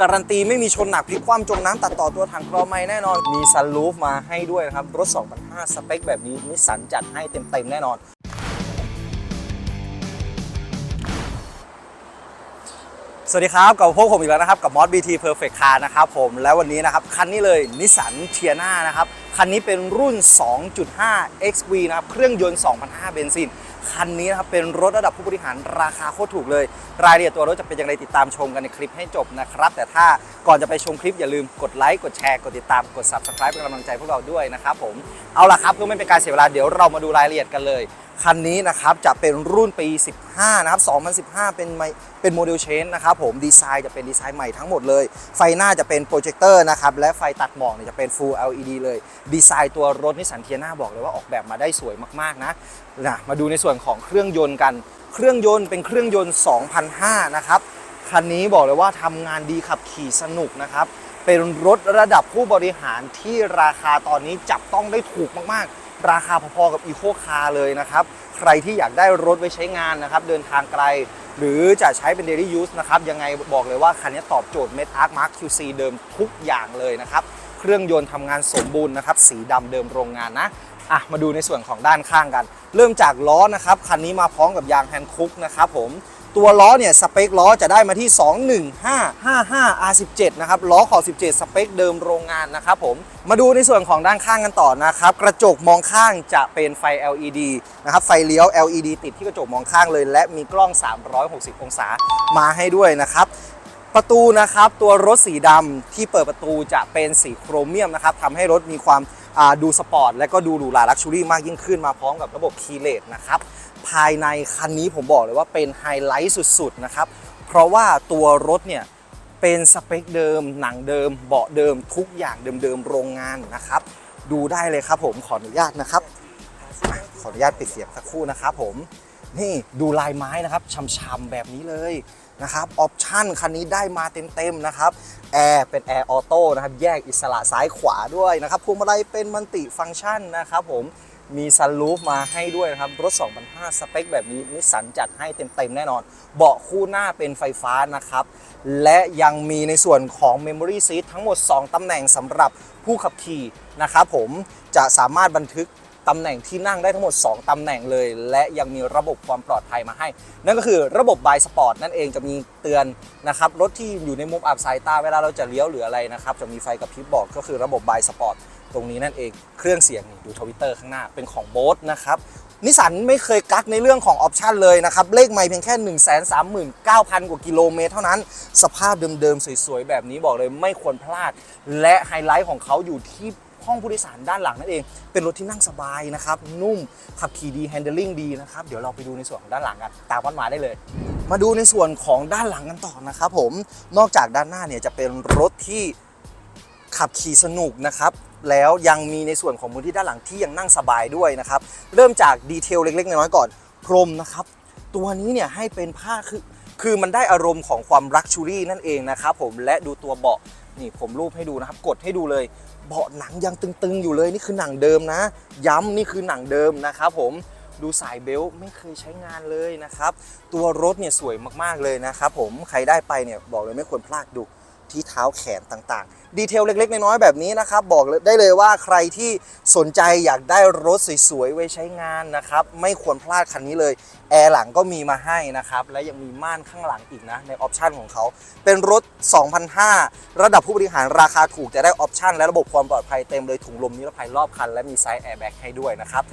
การันตีไม่มีชนหนักพลิกคว่ำจมน้ำตัดต่อตัวถังกรอไม่แน่นอน มีซันรูฟมาให้ด้วยนะครับ รถ2005สเปคแบบนี้นิสสันจัดให้เต็มๆแน่นอน สวัสดีครับ กับพวกผมอีกแล้วนะครับ กับมอส BT Perfect Car นะครับผมและววันนี้นะครับ คันนี้เลยนิสสันเทียนานะครับ คันนี้เป็นรุ่น 2.5 XV นะครับ เครื่องยนต์2005เบนซิน คันนี้นะครับ เป็นรถระดับผู้บริหารราคาโคตรถูกเลย รายละเอียดตัวรถจะเป็นอย่างไรติดตามชมกันในคลิปให้จบนะครับ แต่ถ้าก่อนจะไปชมคลิปอย่าลืมกดไลค์ กดแชร์ กดติดตาม กด Subscribe เป็นกำลังใจพวกเราด้วยนะครับผม เอาล่ะครับเพื่อไม่เป็นการเสียเวลาเดี๋ยวเรามาดูรายละเอียดกันเลย คันนี้นะครับจะเป็นรุ่นปี 15 นะครับ 2015 เป็นไมเป็นโมเดลเชนนะครับผม ดีไซน์จะเป็นดีไซน์ใหม่ทั้งหมดเลย ไฟหน้าจะเป็นโปรเจคเตอร์นะครับ และไฟตัดหมอกเนี่ยจะเป็น Full LED เลยดีไซน์ตัวรถนิสสันเทียนาบอกเลยว่าออกแบบมาได้สวยมากๆนะนะมาดูในส่วนของเครื่องยนต์กัน เครื่องยนต์เป็นเครื่องยนต์ 2005 นะครับ คันนี้บอกเลยว่าทำงานดีขับขี่สนุกนะครับ เป็นรถระดับผู้บริหารที่ราคาตอนนี้จับต้องได้ถูกมากๆ ราคาพอๆกับ Eco Car เลยนะครับ ใครที่อยากได้รถไว้ใช้งานนะครับ เดินทางไกลหรือจะใช้เป็น daily use นะครับ ยังไงบอกเลยว่าคันนี้ตอบโจทย์ m e t a r k Mark QC เดิมทุกอย่างเลยนะครับ เครื่องยนต์ทำงานสมบูรณ์นะครับ สีดำเดิมโรงงานนะอะมาดูในส่วนของด้านข้างกัน เริ่มจากล้อนะครับ คันนี้มาพร้อมกับยางแฮนด์คุกนะครับผมตัวล้อเนี่ยสเปคล้อจะได้มาที่ 21555 R17 นะครับล้อขอบ 17 สเปคเดิมโรงงานนะครับผมมาดูในส่วนของด้านข้างกันต่อนะครับ กระจกมองข้างจะเป็นไฟ LED นะครับไฟเลี้ยว LED ติดที่กระจกมองข้างเลย และมีกล้อง 360 องศามาให้ด้วยนะครับ ประตูนะครับตัวรถสีดำที่เปิดประตูจะเป็นสีโครเมียมนะครับทำให้รถมีความดูสปอร์ตและก็ดูหรูหราลักชัวรี่มากยิ่งขึ้นมาพร้อมกับระบบคีเลสนะครับภายในคันนี้ผมบอกเลยว่าเป็นไฮไลท์สุดๆนะครับเพราะว่าตัวรถเนี่ยเป็นสเปคเดิม หนังเดิม เบาะเดิม ทุกอย่างเดิมๆโรงงานนะครับ ดูได้เลยครับผมขออนุญาตนะครับ ขออนุญาตปิดเสียงสักครู่นะครับผมนี่ดูลายไม้นะครับช่ำๆแบบนี้เลย นะครับออปชั่นคันนี้ได้มาเต็มๆนะครับแอร์เป็นแอร์ออโต้นะครับแยกอิสระซ้ายขวาด้วยนะครับพวงมาลัยเป็นมัลติฟังก์ชันนะครับผมมีซันรูฟมาให้ด้วยนะครับ รถ 2005 สเปคแบบนี้นิสสันจัดให้เต็ม ๆ แน่นอน เบาะคู่หน้าเป็นไฟฟ้านะครับ และยังมีในส่วนของ Memory Seat ทั้งหมด 2 ตำแหน่งสำหรับผู้ขับขี่นะครับผมจะสามารถบันทึก ตำแหน่งที่นั่งได้ทั้งหมด 2 ตำแหน่งเลย และยังมีระบบความปลอดภัยมาให้ นั่นก็คือระบบบายสปอร์ตนั่นเองจะมีเตือนนะครับรถที่อยู่ในมุมอับสายตาเวลาเราจะเลี้ยวหรืออะไรนะครับจะมีไฟกับพริบบอกก็คือระบบบายสปอร์ตตรงนี้นั่นเองเครื่องเสียงดูทวิตเตอร์ข้างหน้าเป็นของโบสนะครับนิสสันไม่เคยกักในเรื่องของออปชันเลยนะครับ เลขไม่เพียงแค่ 1 3 9 0 0 0 กว่ากิโลเมตรเท่านั้น สภาพเดิมๆ สวยๆ แบบนี้บอกเลยไม่ควรพลาด และไฮไลท์ของเขาอยู่ที่ ห้องผู้โดยสารด้านหลังนั่นเอง เป็นรถที่นั่งสบายนะครับ นุ่ม ขับขี่ดีแฮนเดิลลิ่งดีนะครับ เดี๋ยวเราไปดูในส่วนของด้านหลังกัน ตามวัดมาได้เลย มาดูในส่วนของด้านหลังกันต่อนะครับผม นอกจากด้านหน้าเนี่ยจะเป็นรถที่ขับขี่สนุกนะครับแล้วยังมีในส่วนของมือที่ด้านหลังที่ยังนั่งสบายด้วยนะครับ เริ่มจากดีเทลเล็กๆน้อยๆก่อน พรมนะครับ ตัวนี้เนี่ยให้เป็นผ้าคือคือมันได้อารมณ์ของความรักชูรี่นั่นเองนะครับผมและดูตัวเบาะนี่ผมรูปให้ดูนะครับ กดให้ดูเลย เบาะหนังยังตึงๆ อยู่เลยนี่คือหนังเดิมนะ ย้ำนี่คือหนังเดิมนะครับผมดูสายเบลต์ไม่เคยใช้งานเลยนะครับ ตัวรถเนี่ยสวยมากๆเลยนะครับผมใครได้ไปเนี่ยบอกเลยไม่ควรพลาดดู ที่เท้าแขนต่างๆ ดีเทลเล็ก ๆ น้อยๆแบบนี้นะครับ บอกได้เลยว่าใครที่สนใจอยากได้รถสวยๆไว้ใช้งานนะครับ ไม่ควรพลาดคันนี้เลย แอร์หลังก็มีมาให้นะครับ และยังมีม่านข้างหลังอีกนะ ในออปชันของเขา เป็นรถ 2005 ระดับผู้บริหารราคาถูกจะได้ออปชันและระบบความปลอดภัยเต็มเลยถุงลมนิรภัยรอบคัน และมีไซส์แอร์แบ็กให้ด้วยนะครับ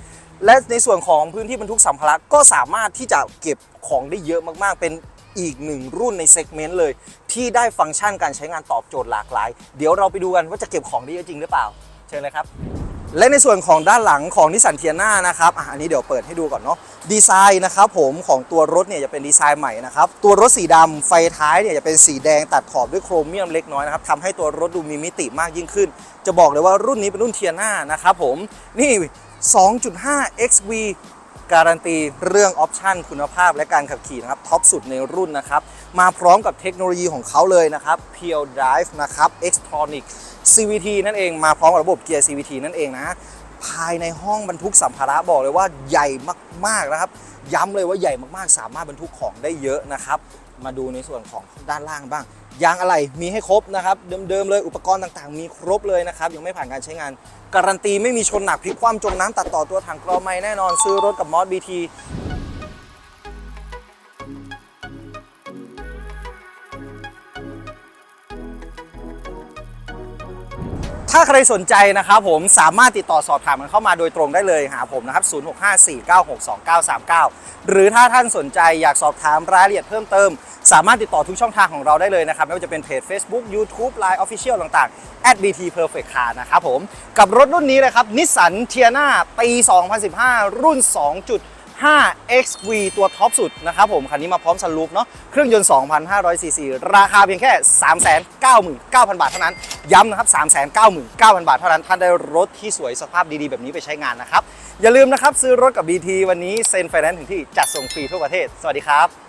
และในส่วนของพื้นที่บรรทุกสัมภาระก็สามารถที่จะเก็บของได้เยอะมากๆ เป็น อีกหนึ่งรุ่นในเซกเมนต์เลย ที่ได้ฟังก์ชันการใช้งานตอบโจทย์หลากหลาย เดี๋ยวเราไปดูกันว่าจะเก็บของได้เยอะจริงหรือเปล่า เชิญเลยครับ และในส่วนของด้านหลังของนิสสันเทียนานะครับอะอันนี้เดี๋ยวเปิดให้ดูก่อนเนาะดีไซน์นะครับผมของตัวรถเนี่ยจะเป็นดีไซน์ใหม่นะครับตัวรถสีดำไฟท้ายเนี่ยจะเป็นสีแดงตัดขอบด้วยโครเมียมเล็กน้อยนะครับทำให้ตัวรถดูมีมิติมากยิ่งขึ้น จะบอกเลยว่ารุ่นนี้เป็นรุ่นเทียนานะครับผมนี่ 2.5 XV การันตีเรื่องออปชันคุณภาพและการขับขี่นะครับท็อปสุดในรุ่นนะครับมาพร้อมกับเทคโนโลยีของเขาเลยนะครับ Pure Drive นะครับ Xtronic CVT นั่นเองมาพร้อมกับระบบเกียร์ CVT นั่นเองนะภายในห้องบรรทุกสัมภาระบอกเลยว่าใหญ่มากๆนะครับ ย้ำเลยว่าใหญ่มากๆ สามารถบรรทุกของได้เยอะนะครับ มาดูในส่วนของด้านล่างบ้าง ยางอะไรมีให้ครบนะครับ เดิมๆเลยอุปกรณ์ต่างๆ มีครบเลยนะครับ ยังไม่ผ่านการใช้งาน การันตีไม่มีชนหนักพลิกคว่ำจมน้ำตัดต่อตัวถังกรอไม่แน่นอนซื้อรถกับมอสบีทีถ้าใครสนใจนะครับผมสามารถติดต่อสอบถามกันเข้ามาโดยตรงได้เลยหาผมนะครับ 0654962939 หรือถ้าท่านสนใจอยากสอบถามรายละเอียดเพิ่มเติม สามารถติดต่อทุกช่องทางของเราได้เลยนะครับ ไม่ว่าจะเป็นเพจ Facebook YouTube Line Official ต่างๆ @bt perfect car นะครับผมกับรถรุ่นนี้เลยครับนิสสันเทียนาปี 2015 รุ่น 2.5 XV ตัวท็อปสุดนะครับผมคันนี้มาพร้อมซันรูฟเนาะเครื่องยนต์ 2,500ซีซีราคาเพียงแค่ 399,000 บาทเท่านั้น ย้ำนะครับ 399,000 บาทเท่านั้น ท่านได้รถที่สวยสภาพดีๆ แบบนี้ไปใช้งานนะครับอย่าลืมนะครับซื้อรถกับ BT วันนี้เซ็นไฟแนนซ์ถึงที่จัดส่งฟรีทั่วประเทศ สวัสดีครับ